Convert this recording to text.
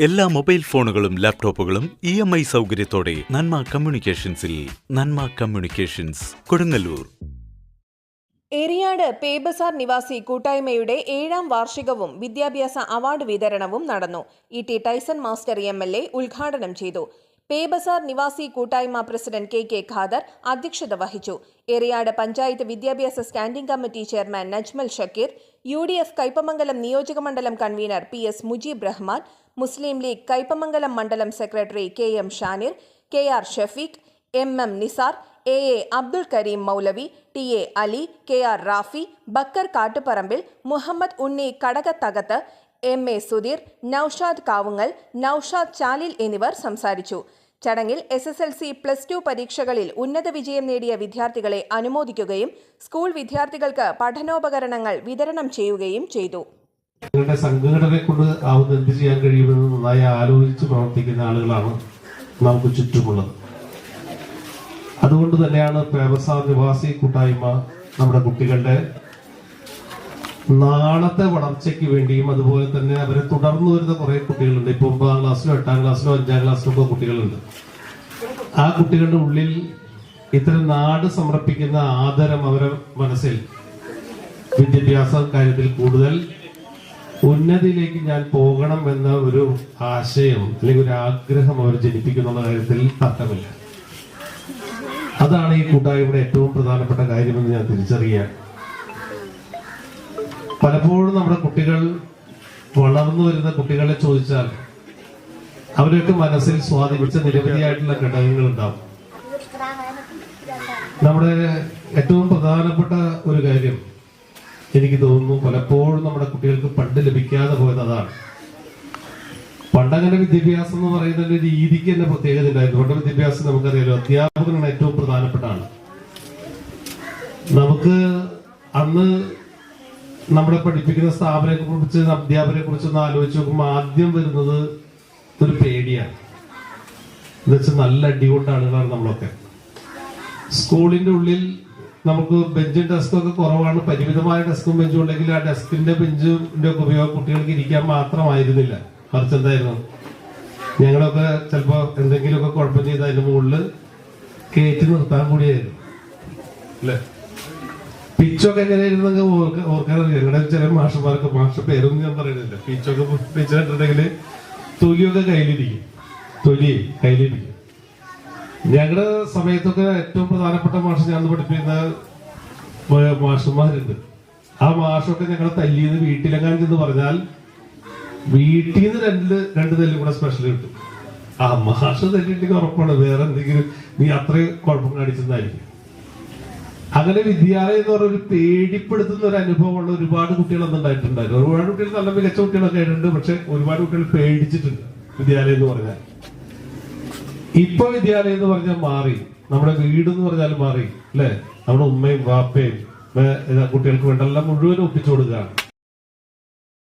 എല്ലാ മൊബൈൽ ഫോണുകളും ലാപ്ടോപ്പുകളും ഇ എം ഐ സൗകര്യത്തോടെ നന്മ കമ്മ്യൂണിക്കേഷൻസിൽ നന്മ കമ്മ്യൂണിക്കേഷൻസ് കൊടുങ്ങല്ലൂർ. എറിയാട് പേബസാർ നിവാസി കൂട്ടായ്മയുടെ ഏഴാം വാർഷികവും വിദ്യാഭ്യാസ അവാർഡ് വിതരണവും നടന്നു. E T Tyson master M L A ഉദ്ഘാടനം ചെയ്തു. പേബസാർ നിവാസി കൂട്ടായ്മ പ്രസിഡന്റ് കെ കെ ഖാദർ അധ്യക്ഷത വഹിച്ചു. എറിയാട് പഞ്ചായത്ത് വിദ്യാഭ്യാസ standing committee chairman Najmal Shakeer U D F Kaipamangalam നിയോജകമണ്ഡലം convener P S Mujeeb Rahman Muslim League Kaipamangalam മണ്ഡലം secretary K M Shanir K R Shafeeq M M Nizar A A Abdul Kareem Moulavi T A Ali K R Rafi Bakkar Kattuparambil Muhammad Unni Kadakathakath M A Sudheer Noushad Kavungal Noushad Chalil എന്നിവർ സംസാരിച്ചു. ചടങ്ങിൽ S S L C plus two പരീക്ഷകളിൽ ഉന്നത വിജയം നേടിയ വിദ്യാർത്ഥികളെ അനുമോദിക്കുകയും school വിദ്യാർത്ഥികൾക്ക് പഠനോപകരണങ്ങൾ വിതരണം ചെയ്യുകയും ചെയ്തു. നിങ്ങളുടെ സംഘടനയെ കൊണ്ട് ആവുന്ന എന്ത് ചെയ്യാൻ കഴിയുമെന്ന് നന്നായി ആലോചിച്ച് പ്രവർത്തിക്കുന്ന ആളുകളാണ് നമുക്ക് ചുറ്റുമുള്ളത്. അതുകൊണ്ട് തന്നെയാണ് പേബസാർ നിവാസി കൂട്ടായ്മ നമ്മുടെ കുട്ടികളുടെ നാളത്തെ വളർച്ചയ്ക്ക് വേണ്ടിയും അതുപോലെ തന്നെ അവരെ തുടർന്നു വരുന്ന കുറെ കുട്ടികളുണ്ട്. ഇപ്പൊ ഒമ്പതാം ക്ലാസ്സിലോ എട്ടാം ക്ലാസ്സിലോ അഞ്ചാം ക്ലാസ്സിലോ ഒക്കെ കുട്ടികളുണ്ട്. ആ കുട്ടികളുടെ ഉള്ളിൽ ഇത്തരം നാട് സമർപ്പിക്കുന്ന ആദരം അവരെ മനസ്സിൽ വിദ്യാഭ്യാസ കാര്യത്തിൽ കൂടുതൽ ഉന്നതിയിലേക്ക് ഞാൻ പോകണം എന്ന ഒരു ആശയം അല്ലെങ്കിൽ ഒരു ആഗ്രഹം അവർ ജനിപ്പിക്കുന്ന കാര്യത്തിൽ തർക്കമില്ല. അതാണ് ഈ കൂട്ടായ്മയുടെ ഏറ്റവും പ്രധാനപ്പെട്ട കാര്യമെന്ന് ഞാൻ തിരിച്ചറിയാൻ പലപ്പോഴും നമ്മുടെ കുട്ടികൾ വളർന്നു വരുന്ന കുട്ടികളെ ചോദിച്ചാൽ അവരൊക്കെ മനസ്സിൽ സ്വാധീനിച്ച നിരവധിയായിട്ടുള്ള ഘടകങ്ങൾ ഉണ്ടാവും നമ്മുടെ ഏറ്റവും പ്രധാനപ്പെട്ട ഒരു കാര്യം എനിക്ക് തോന്നുന്നു പലപ്പോഴും നമ്മുടെ കുട്ടികൾക്ക് പണ്ട് ലഭിക്കാതെ പോയത് അതാണ്. പണ്ടങ്ങനെ വിദ്യാഭ്യാസം എന്ന് പറയുന്ന ഒരു രീതിക്ക് തന്നെ പ്രത്യേകത ഉണ്ടായിരുന്നു. പണ്ട് വിദ്യാഭ്യാസം നമുക്കറിയാലോ അധ്യാപകനാണ് ഏറ്റവും പ്രധാനപ്പെട്ടാണ് നമുക്ക് അന്ന് നമ്മളെ പഠിപ്പിക്കുന്ന സ്ഥാപനത്തെ കുറിച്ച് അധ്യാപനെ കുറിച്ച് ഒന്ന് ആലോചിച്ച് നോക്കുമ്പോൾ ആദ്യം വരുന്നത് ഒരു പേടിയാണ്. എന്നുവെച്ചാൽ നല്ല അടികൊണ്ട് ആളുകളാണ് നമ്മളൊക്കെ. സ്കൂളിന്റെ ഉള്ളിൽ നമുക്ക് ബെഞ്ചും ഡെസ്കും ഒക്കെ കുറവാണ്. പരിമിതമായ ഡെസ്കും ബെഞ്ചും ഉണ്ടെങ്കിൽ ആ ഡെസ്കിന്റെ ബെഞ്ചിന്റെ ഒക്കെ ഉപയോഗം കുട്ടികൾക്ക് ഇരിക്കാൻ മാത്രമായിരുന്നില്ല. മറിച്ച് എന്തായിരുന്നു? ഞങ്ങളൊക്കെ ചിലപ്പോ എന്തെങ്കിലുമൊക്കെ കുഴപ്പം ചെയ്ത് അതിന് മുകളിൽ കയറ്റി നിർത്താൻ കൂടിയായിരുന്നു. അല്ലേ? പിച്ചൊക്കെ എങ്ങനെയായിരുന്നു ഓർക്കാറില്ല ഞങ്ങളുടെ ചില മാഷന്മാർക്ക് മാഷ പേരൊന്നും ഞാൻ പറയുന്നില്ല. പിച്ചൊക്കെ പിച്ചിട്ടുണ്ടെങ്കിൽ തൊലിയൊക്കെ കയ്യിലിരിക്കും. തൊലി കയ്യിലിരിക്കും. ഞങ്ങളുടെ സമയത്തൊക്കെ ഏറ്റവും പ്രധാനപ്പെട്ട മാഷ് ഞാൻ പഠിപ്പിക്കുന്ന മാഷന്മാരുണ്ട്. ആ മാഷൊക്കെ ഞങ്ങൾ തല്ലിയത് വീട്ടിലെങ്ങാൻ ചെന്ന് പറഞ്ഞാൽ വീട്ടിൽ നിന്ന് രണ്ട് രണ്ട് തല്ലും കൂടെ സ്പെഷ്യൽ കിട്ടും. ആ മാഷ് തല്ലിണ്ടെങ്കിൽ ഉറപ്പാണ്. വേറെ എന്തെങ്കിലും നീ അത്രയും കുഴപ്പം കാണിച്ചെന്നായിരിക്കും. അങ്ങനെ വിദ്യാലയം എന്ന് പറഞ്ഞ ഒരു പേടിപ്പെടുത്തുന്ന ഒരു അനുഭവമുള്ള ഒരുപാട് കുട്ടികൾ അന്ന് ഉണ്ടായിട്ടുണ്ടായിരുന്നു ഒരുപാട് കുട്ടികൾ നല്ല മികച്ച കുട്ടികളൊക്കെ ആയിട്ടുണ്ട് പക്ഷെ ഒരുപാട് കുട്ടികൾ പേടിച്ചിട്ടുണ്ട് വിദ്യാലയം എന്ന് പറഞ്ഞാൽ. ഇപ്പൊ വിദ്യാലയം എന്ന് പറഞ്ഞാൽ മാറി. നമ്മുടെ വീട് എന്ന് പറഞ്ഞാൽ മാറി അല്ലെ? നമ്മുടെ ഉമ്മയും വാപ്പയും കുട്ടികൾക്ക് വേണ്ട എല്ലാം മുഴുവൻ ഒപ്പിച്ചു കൊടുക്കുകയാണ്.